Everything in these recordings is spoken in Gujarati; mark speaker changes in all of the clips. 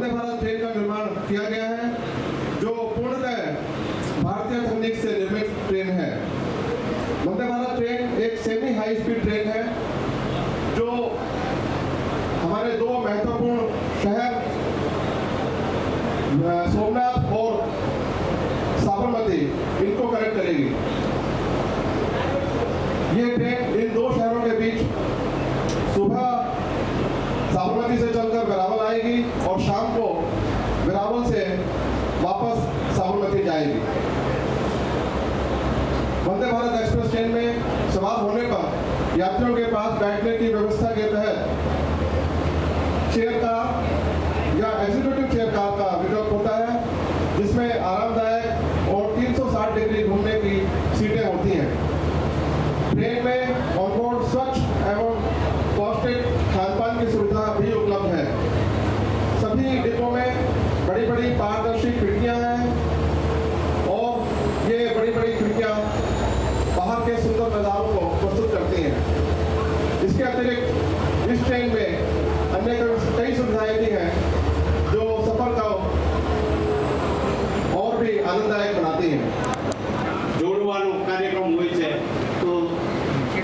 Speaker 1: वंदे भारत ट्रेन का निर्माण किया गया है, जो पूर्णतः भारतीय तकनीक से निर्मित ट्रेन है। वंदे भारत ट्रेन एक सेमी हाई स्पीड ट्रेन है, जो हमारे दो महत्वपूर्ण शहर सोमनाथ और साबरमती, इनको कनेक्ट करेगी। ये ट्रेन इन दो शहरों के बीच सुबह साबरमती से चलकर वेरावल आएगी और शाम को वेरावल से वापस साबरमती जाएगी। वंदे भारत एक्सप्रेस ट्रेन में सवार होने पर यात्रियों के पास बैठने की व्यवस्था के तहत चेयर कार या एग्जीक्यूटिव चेयर कार का विकल्प होता है, जिसमें आरामदायक और 360 डिग्री घूमने की सीटें होती हैं। ट्रेन में बड़ी बड़ी पारदर्शी खिड़कियां हैं और ये बड़ी बड़ी खिड़कियां बाहर के सुंदर नज़ारों को प्रस्तुत करती हैं इसके अतिरिक्त इस ट्रेन में अन्य कई- कई सुविधाएं भी हैं जो सफर को और भी आनंददायक बनाती हैं
Speaker 2: જોડવાનો કાર્યક્રમ હોય છે તો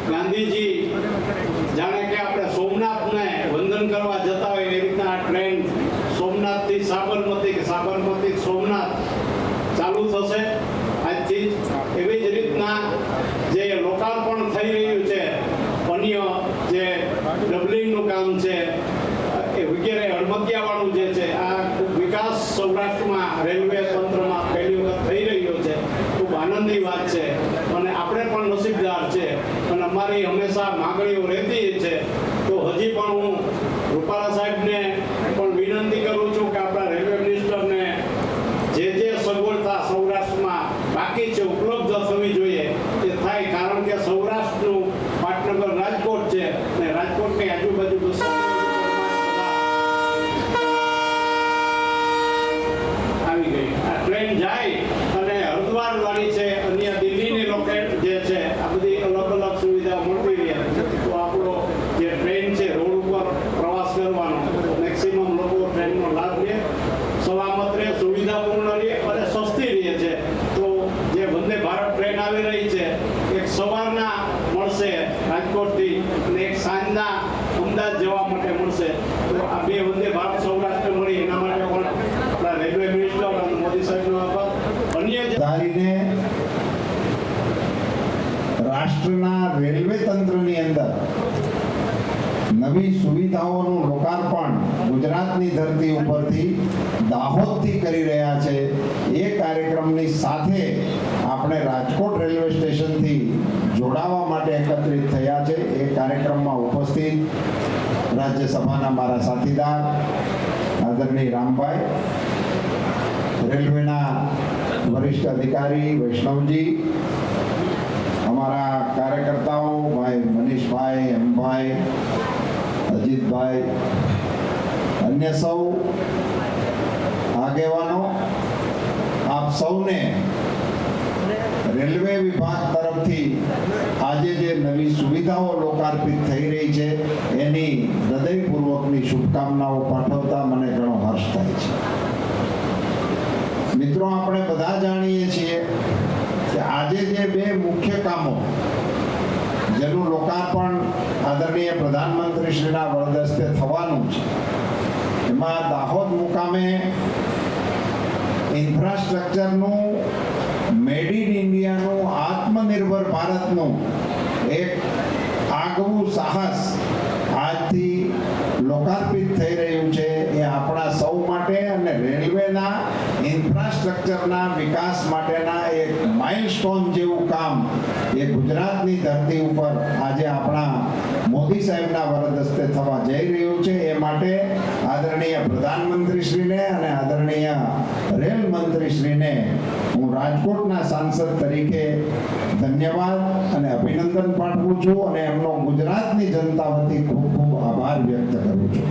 Speaker 2: ગાંધીજી જાણે કે આપણે સોમનાથને વંદન કરવા જતા હોય એ રીતના આ ટ્રેન સોમનાથથી સાબરમતી કે સાબરમતી સોમનાથ ચાલુ થશે. આજથી એવી જ રીતના જે લોકાર્પણ થઈ રહ્યું છે, અન્ય જે ડબલિંગનું કામ છે, એ વગેરે હળમતિયાવાળું જે છે, આ વિકાસ સૌરાષ્ટ્રમાં રેલવે તંત્રમાં પહેલી વખત થઈ રહ્યો છે. ખૂબ આનંદની વાત છે. અને આપણે પણ નસીબદાર છે. અને અમારી હંમેશા માગણીઓ રહેતી છે. તો હજી પણ હું રૂપાલા સાહેબને પણ વિનંતી કરું છું કે આપણા રેલવે મિનિસ્ટરને જે જે સગવડતા સૌરાષ્ટ્રમાં બાકી છે ઉપલબ્ધ થવી જોઈએ તે થાય કારણ કે સૌરાષ્ટ્રનું પાટનગર રાજકોટ છે અને રાજકોટની આજુબાજુ બધા આવી ગઈ આ ટ્રેન જાય અને હરિદ્વાર વાળી છે અન્ય દિલ્હીની લોકેટ જે છે આ બધી અલગ અલગ સુવિધા મળતી રહે તો આપણો જે ટ્રેન છે રોડ ઉપર પ્રવાસ કરવાનો મેક્સિમમ લોકો ટ્રેનનો લાભ લે સલામત રહે સુવિધાપૂર્ણ રહે અને સસ્તી રહે છે તો જે વંદે ભારત ટ્રેન આવી રહી છે એક સવારના મળશે રાજકોટથી અને એક સાંજના અમદાવાદ જવા માટે મળશે. તો આ બે વંદે ભારત સૌરાષ્ટ્ર મળી, એના માટે પણ આપણા રેલવે મિનિસ્ટર અને મોદી સાહેબનો આભાર. અન્ય
Speaker 3: ધારીને રાષ્ટ્રના રેલવે નવી સુવિધાઓનું લોકાર્પણ ગુજરાતની ધરતી ઉપરથી દાહોદથી કરી રહ્યા છે. એ કાર્યક્રમની સાથે આપણે રાજકોટ રેલવે સ્ટેશનથી જોડાવા માટે એકત્રિત થયા છે. એ કાર્યક્રમમાં ઉપસ્થિત રાજ્યસભાના મારા સાથીદાર, આદરણીય રામભાઈ, રેલવેના વરિષ્ઠ અધિકારી વૈષ્ણવજી, અમારા કાર્યકર્તાઓ, ભાઈ મનીષભાઈ, એમભાઈ અજીતભાઈ અન્ય સૌ આગેવાનો, આપ સૌને રેલવે વિભાગ તરફથી આજે જે નવી સુવિધાઓ લોકાર્પિત થઈ રહી છે, એની હૃદયપૂર્વકની શુભકામનાઓ પાઠવતા મને ઘણો હર્ષ થાય છે. મિત્રો, આપણે બધા જાણીએ છીએ કે આજે જે બે મુખ્ય કામો જેનું લોકાર્પણ આદરણીય પ્રધાનમંત્રી શ્રીના વરદસ્તે થવાનું છે. એમાં દાહોદ મુકામે ઇન્ફ્રાસ્ટ્રક્ચરનું, મેડ ઇન ઇન્ડિયાનું, આત્મનિર્ભર ભારતનું એક આગવું સાહસ આજથી લોકાર્પિત થઈ રહ્યું છે એ આપણા સૌ માટે અને રેલવેના ઇન્ફ્રાસ્ટ્રક્ચરના વિકાસ માટેના એક માઇલસ્ટોન જેવું કામ એ ગુજરાતની ધરતી ઉપર આજે આપણા મોદી સાહેબના વરદસ્તે થવા જઈ રહ્યું છે. એ માટે આદરણીય પ્રધાનમંત્રીશ્રીને અને આદરણીય રેલ મંત્રીશ્રીને હું રાજકોટના સાંસદ તરીકે ધન્યવાદ અને અભિનંદન પાઠવું છું અને એમનો ગુજરાતની જનતા વતી ખૂબ ખૂબ આભાર વ્યક્ત કરું છું.